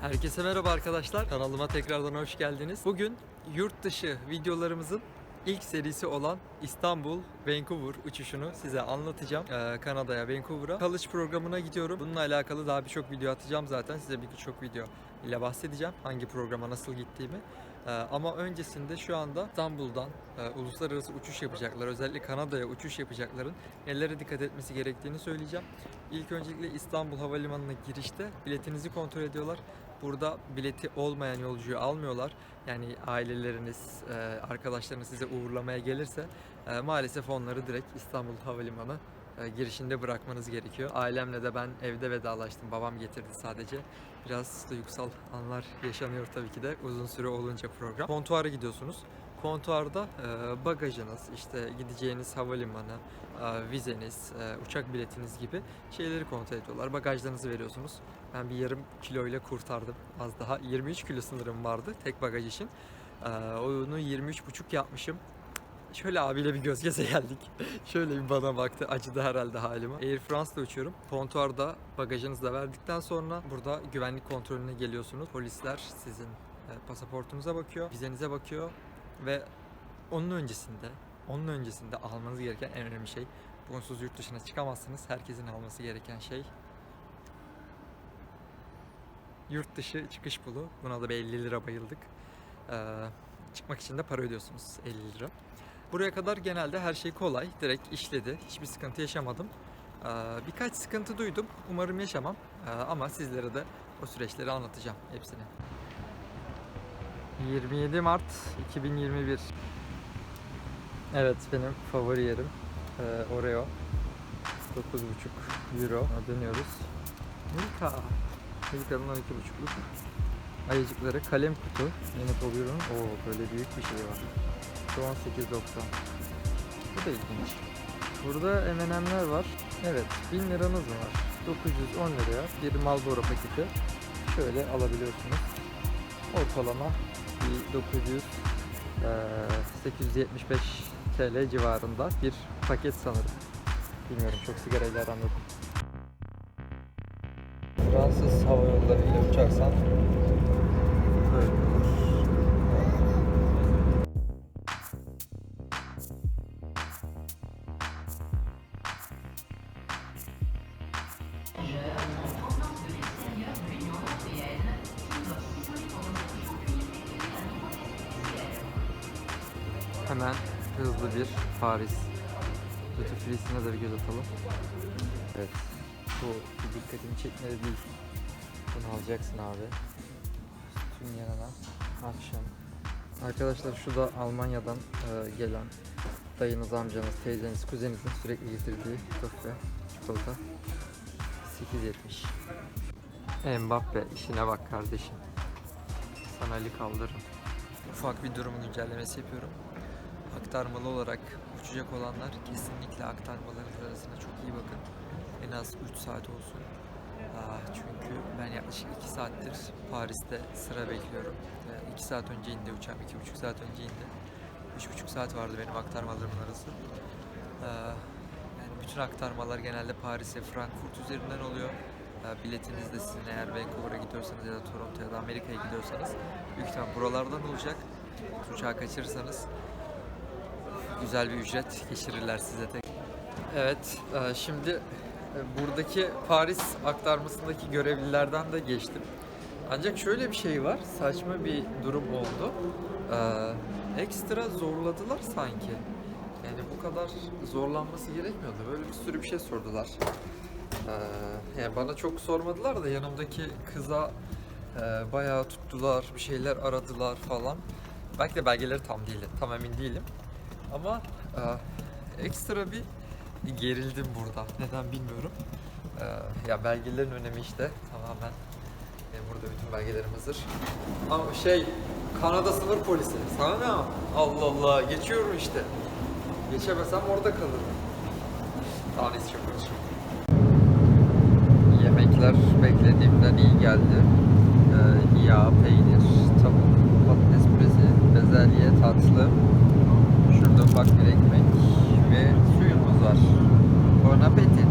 Herkese merhaba arkadaşlar. Kanalıma tekrardan hoş geldiniz. Bugün yurt dışı videolarımızın ilk serisi olan İstanbul Vancouver uçuşunu size anlatacağım. Ee, Kanada'ya, Vancouver'a. Kalış programına gidiyorum. Bununla alakalı daha birçok video atacağım zaten. Size birçok video ile bahsedeceğim. Hangi programa nasıl gittiğimi. Ee, ama öncesinde şu anda İstanbul'dan e, uluslararası uçuş yapacaklar. Özellikle Kanada'ya uçuş yapacakların nelere dikkat etmesi gerektiğini söyleyeceğim. İlk öncelikle İstanbul Havalimanı'na girişte biletinizi kontrol ediyorlar. Burada bileti olmayan yolcuyu almıyorlar. Yani aileleriniz, e, arkadaşlarınız size uğurlamaya gelirse e, maalesef onları direkt İstanbul Havalimanı girişinde bırakmanız gerekiyor. Ailemle de ben evde vedalaştım. Babam getirdi sadece. Biraz duygusal anlar yaşanıyor tabii ki de uzun süre olunca program. Kontuara gidiyorsunuz. Kontuarda e, bagajınız, işte gideceğiniz havalimanı, e, vizeniz, e, uçak biletiniz gibi şeyleri kontrol ediyorlar. Bagajlarınızı veriyorsunuz. Ben bir yarım kilo ile kurtardım. Az daha 23 kilo sınırım vardı tek bagaj için. E, onu 23,5 yapmışım. Şöyle abiyle bir göz göze geldik. Şöyle bir bana baktı. Acıdı herhalde halime. Air France'da uçuyorum. Kontuarda bagajınızı da verdikten sonra burada güvenlik kontrolüne geliyorsunuz. Polisler sizin e, pasaportunuza bakıyor, vizenize bakıyor ve onun öncesinde onun öncesinde almanız gereken en önemli şey bunsuz yurt dışına çıkamazsınız. Herkesin alması gereken şey yurt dışı çıkış pulu. Buna da bir 50 lira bayıldık. Ee, çıkmak için de para ödüyorsunuz 50 lira. Buraya kadar genelde her şey kolay, direkt işledi. Hiçbir sıkıntı yaşamadım. Ee, birkaç sıkıntı duydum. Umarım yaşamam. Ee, ama sizlere de o süreçleri anlatacağım hepsini. 27 Mart 2021. Evet benim favori yerim. Ee, Oreo. 9,5 euro. Dönüyoruz. Milka. Milka'nın 12,5'luk ayıcıkları. Kalem kutu. Yeni Pobiro'nun. Oo böyle büyük bir şey var. Şu 18.90. Bu da ilginç. Burada M&M'ler var. Evet 1000 liranız var? 910 liraya bir Marlboro paketi şöyle alabiliyorsunuz. Ortalama bir 900 eee, 875 TL civarında bir paket sanırım. Bilmiyorum çok sigarayla aram yok. Fransız hava yollarıyla uçarsan böyle Hemen hızlı bir Paris Duty Free'sine de bir göz atalım. Evet. Bu bir dikkatimi çekmedi değil. Bunu alacaksın abi. Tüm yanına akşam. Arkadaşlar şu da Almanya'dan e, gelen dayınız, amcanız, teyzeniz, kuzeninizin sürekli getirdiği köfte, çikolata. 8.70. Mbappe işine bak kardeşim. Sana Ali kaldırırım. Ufak bir durum güncellemesi yapıyorum. Aktarmalı olarak uçacak olanlar kesinlikle aktarmaların arasına çok iyi bakın. En az 3 saat olsun. Aa, çünkü ben yaklaşık 2 saattir Paris'te sıra bekliyorum. 2 saat önce indi uçağım, 2,5 saat önce indi. 3,5 saat vardı benim aktarmalarımın arası. Aa, yani bütün aktarmalar genelde Paris ve Frankfurt üzerinden oluyor. Aa, Biletiniz de sizin eğer Vancouver'a gidiyorsanız ya da Toronto ya da Amerika'ya gidiyorsanız büyük ihtimal buralardan olacak. Uçağı kaçırırsanız güzel bir ücret geçirirler size tek. Evet, e, şimdi e, buradaki Paris aktarmasındaki görevlilerden de geçtim. Ancak şöyle bir şey var, saçma bir durum oldu. Ee, ekstra zorladılar sanki. Yani bu kadar zorlanması gerekmiyordu. Böyle bir sürü bir şey sordular. Yani bana çok sormadılar da yanımdaki kıza e, bayağı tuttular, bir şeyler aradılar falan. Belki de belgeleri tam değil, tam emin değilim. Ama e, ekstra bir gerildim burada. Neden bilmiyorum. E, ya belgelerin önemi işte tamamen. Benim burada bütün belgelerim hazır. Ama şey Kanada sınır polisi. Sana ne ama? Allah Allah geçiyorum işte. Geçemesem orada kalırım. Neyse çok konuşmayayım. Yemekler beklediğimden iyi geldi. Ee, yağ, peynir, tavuk, patates püresi, bezelye, tatlı. Şurada ufak bir ekmek ve suyumuz var. Bon appetit.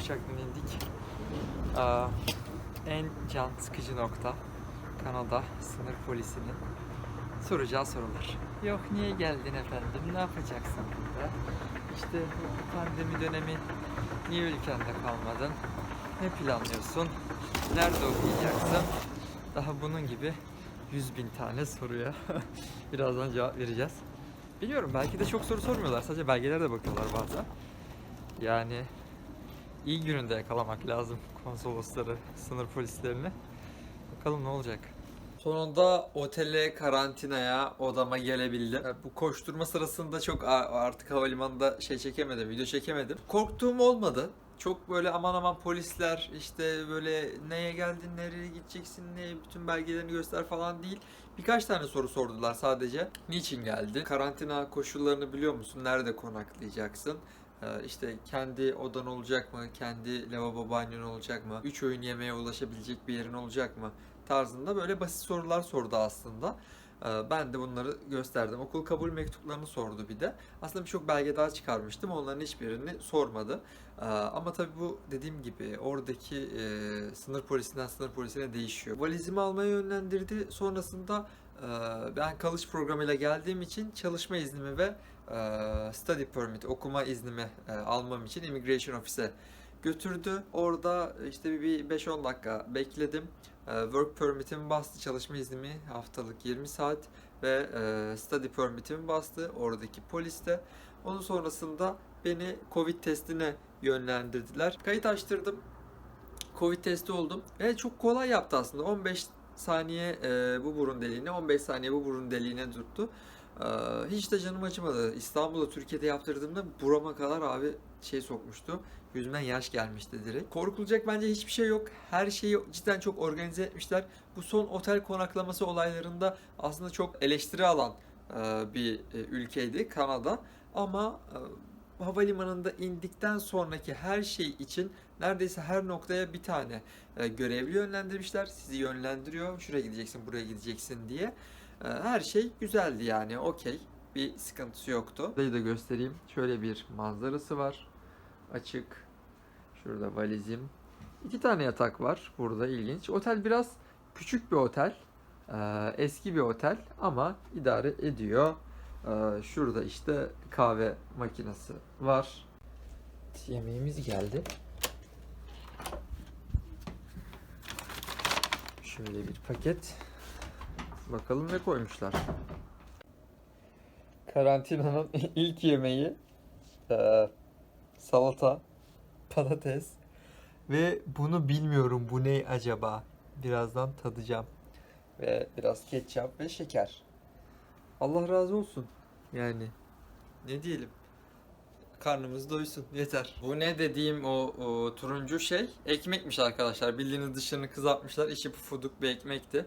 Uçaktan indik. Aa, en can sıkıcı nokta Kanada sınır polisinin soracağı sorular. Yok niye geldin efendim? Ne yapacaksın burada? İşte pandemi dönemi niye ülkende kalmadın? Ne planlıyorsun? Nerede okuyacaksın? Daha bunun gibi 100 bin tane soruya birazdan cevap vereceğiz. Biliyorum belki de çok soru sormuyorlar. Sadece belgelere de bakıyorlar bazen. Yani iyi gününde yakalamak lazım konsolosları, sınır polislerini. Bakalım ne olacak. Sonunda otele, karantinaya, odama gelebildim. Ya Bu koşturma sırasında çok artık havalimanında şey çekemedim, video çekemedim. Korktuğum olmadı. Çok böyle aman aman polisler işte böyle neye geldin, nereye gideceksin, ne bütün belgelerini göster falan değil. Birkaç tane soru sordular sadece. Niçin geldin? Karantina koşullarını biliyor musun? Nerede konaklayacaksın? Ee, işte kendi odan olacak mı? Kendi lavabo banyon olacak mı? 3 öğün yemeğe ulaşabilecek bir yerin olacak mı? Tarzında böyle basit sorular sordu aslında. Ee, Ben de bunları gösterdim. Okul kabul mektuplarını sordu bir de. Aslında birçok belge daha çıkarmıştım. Onların hiçbirini sormadı. Ee, Ama tabii bu dediğim gibi oradaki e, sınır polisinden sınır polisine değişiyor. Valizimi almaya yönlendirdi. Sonrasında e, ben kalış programıyla geldiğim için çalışma iznimi ve e, study permit okuma iznimi e, almam için immigration office'e götürdü. Orada işte bir 5-10 dakika bekledim. E, Work permit'imi bastı, çalışma iznimi haftalık 20 saat ve e, study permit'imi bastı oradaki poliste. Onun sonrasında beni Covid testine yönlendirdiler. Kayıt açtırdım. Covid testi oldum. Ve çok kolay yaptı aslında. 15 saniye e, bu burun deliğine, 15 saniye bu burun deliğine tuttu. Hiç de canım acımadı. İstanbul'da, Türkiye'de yaptırdığımda burama kadar abi şey sokmuştu. Yüzümden yaş gelmişti direkt. Korkulacak bence hiçbir şey yok. Her şeyi cidden çok organize etmişler. Bu son otel konaklaması olaylarında aslında çok eleştiri alan bir e, ülkeydi Kanada. Ama havalimanında indikten sonraki her şey için neredeyse her noktaya bir tane görevli yönlendirmişler. Sizi yönlendiriyor. Şuraya gideceksin, buraya gideceksin diye. Ee, Her şey güzeldi yani okey. Bir sıkıntısı yoktu. Burayı da göstereyim. Şöyle bir manzarası var. Açık. Şurada valizim. İki tane yatak var burada ilginç. Otel biraz küçük bir otel. Ee, Eski bir otel ama idare ediyor. Ee, Şurada işte kahve makinesi var. Yemeğimiz geldi. Şöyle bir paket. Bakalım ne koymuşlar. Karantinanın ilk yemeği eee, salata, patates ve bunu bilmiyorum bu ne acaba. Birazdan tadacağım. Ve biraz ketçap ve şeker. Allah razı olsun. Yani ne diyelim. Karnımız doysun yeter. Bu ne dediğim o, o turuncu şey ekmekmiş arkadaşlar. Bildiğiniz dışını kızartmışlar. İçi pufuduk bir ekmekti.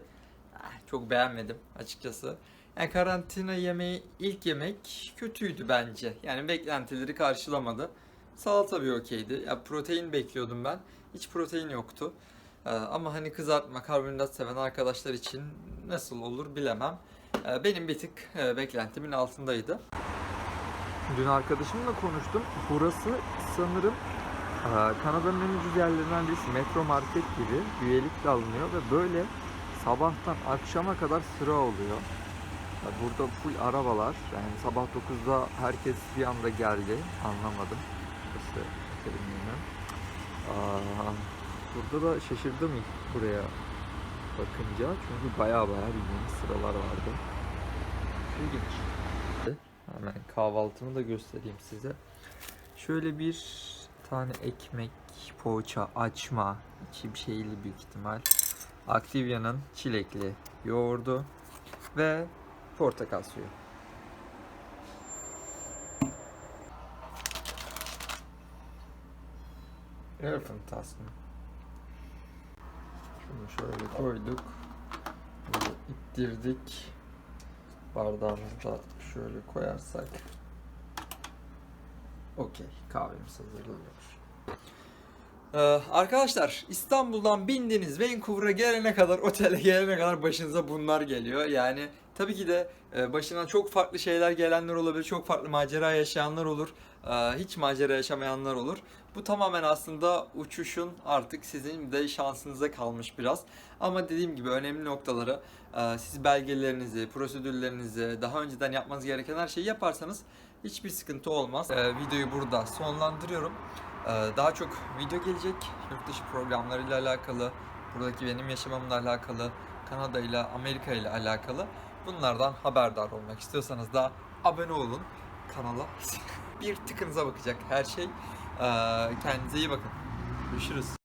Çok beğenmedim açıkçası. Yani karantina yemeği ilk yemek kötüydü bence. Yani beklentileri karşılamadı. Salata bir okeydi. Ya protein bekliyordum ben. Hiç protein yoktu. Ee, ama hani kızartma, karbonhidrat seven arkadaşlar için nasıl olur bilemem. Ee, benim bir tık e, beklentimin altındaydı. Dün arkadaşımla konuştum. Burası sanırım e, Kanada'nın en ucuz yerlerinden birisi. Metro Market gibi üyelik de alınıyor ve böyle sabahtan akşama kadar sıra oluyor. Ya Burada full arabalar. Yani sabah 9'da herkes bir anda geldi. Anlamadım. Burası akademinin. Aa, burada da şaşırdım ilk buraya bakınca. Çünkü baya baya bildiğiniz sıralar vardı. İlginç. Hemen kahvaltımı da göstereyim size. Şöyle bir tane ekmek, poğaça, açma, içi bir şeyli büyük ihtimal. Activia'nın çilekli yoğurdu ve portakal suyu. Elfentasın. Şunu şöyle koyduk. Bunu ittirdik. Bardağımızı da şöyle koyarsak. Okey. Kahvemiz hazırlanıyor. Ee, arkadaşlar İstanbul'dan bindiniz Vancouver'a gelene kadar otele gelene kadar başınıza bunlar geliyor. Yani Tabii ki de e, başına çok farklı şeyler gelenler olabilir, çok farklı macera yaşayanlar olur, e, hiç macera yaşamayanlar olur. Bu tamamen aslında uçuşun artık sizin de şansınıza kalmış biraz. Ama dediğim gibi önemli noktaları e, siz belgelerinizi, prosedürlerinizi, daha önceden yapmanız gereken her şeyi yaparsanız hiçbir sıkıntı olmaz. E, videoyu burada sonlandırıyorum. E, daha çok video gelecek yurt dışı programlarıyla alakalı, buradaki benim yaşamamla alakalı, Kanada ile Amerika ile alakalı. Bunlardan haberdar olmak istiyorsanız da abone olun kanala. Bir tıkınıza bakacak her şey. Ee, Kendinize iyi bakın. Görüşürüz.